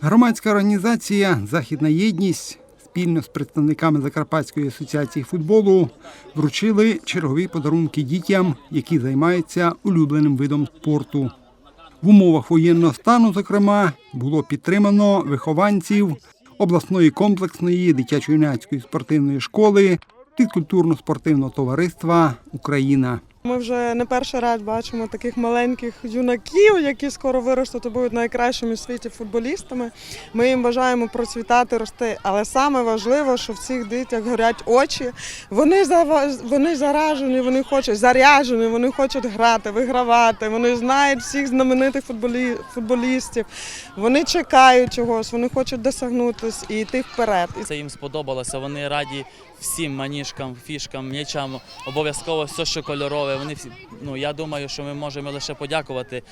Громадська організація Західна єдність спільно з представниками Закарпатської асоціації футболу вручили чергові подарунки дітям, які займаються улюбленим видом спорту. В умовах воєнного стану, зокрема, було підтримано вихованців обласної комплексної дитячо-юнацької спортивної школи фізкультурно-спортивного товариства Україна. Ми вже не перший раз бачимо таких маленьких юнаків, які скоро виростуть і будуть найкращими в світі футболістами. Ми їм бажаємо процвітати, рости. Але саме важливо, що в цих дітях горять очі. Вони вони заражені, вони хочуть заряджені, вони хочуть грати, вигравати. Вони знають всіх знаменитих футболі... футболістів. Вони чекають чогось, вони хочуть досягнутися і йти вперед. Це їм сподобалося. Вони раді всім маніжкам, фішкам, м'ячам. Обов'язково все, що кольорове. Вони всі. Ну я думаю, що ми можемо лише подякувати е,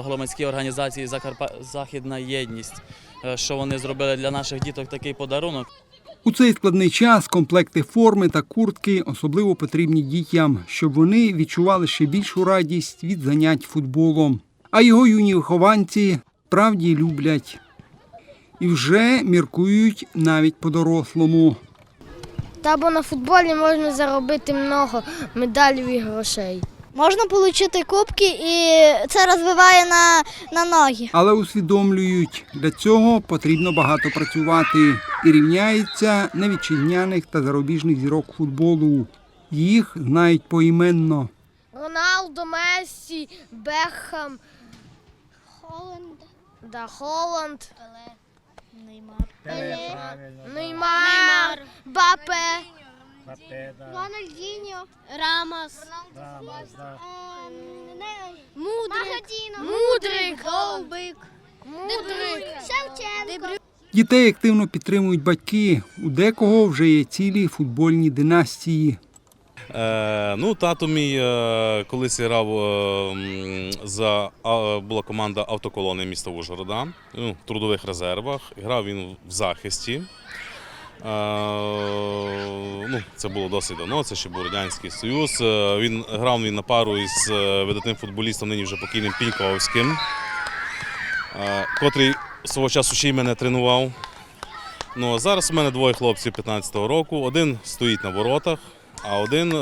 громадській організації Закарпа... Західна єдність, е, що вони зробили для наших діток такий подарунок. У цей складний час комплекти форми та куртки особливо потрібні дітям, щоб вони відчували ще більшу радість від занять футболом. А його юні вихованці справді люблять і вже міркують навіть по-дорослому. Та бо на футболі можна заробити много медалів і грошей. Можна отримати кубки і це розвиває на, на ноги. Але усвідомлюють, для цього потрібно багато працювати і рівняються на вітчизняних та зарубіжних зірок футболу. Їх знають поіменно. Роналдо, Мессі, Бехам, Холланд, да, Холланд, Неймар. Неймар, Бапе, Рональдіньо. Рамос. Мудрик. Мудрик, Довбик. Мудрик. Шевченко. Дітей активно підтримують батьки. У декого вже є цілі футбольні династії. Е, ну, тато мій е, колись грав е, за а, була команда автоколони міста Ужгорода ну, в трудових резервах. Грав він в захисті. Е, ну, це було досить давно, це ще був Радянський Союз. Е, він грав він на пару із е, видатним футболістом, нині вже покійним Піньковським, котрий свого часу ще й мене тренував. Ну, а зараз у мене двоє хлопців 15-го року. Один стоїть на воротах, а один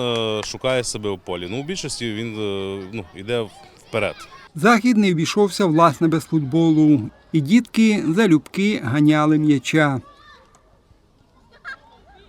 шукає себе у полі. Ну, у більшості він ну, йде вперед. Захід не обійшовся власне без футболу, і дітки залюбки ганяли м'яча.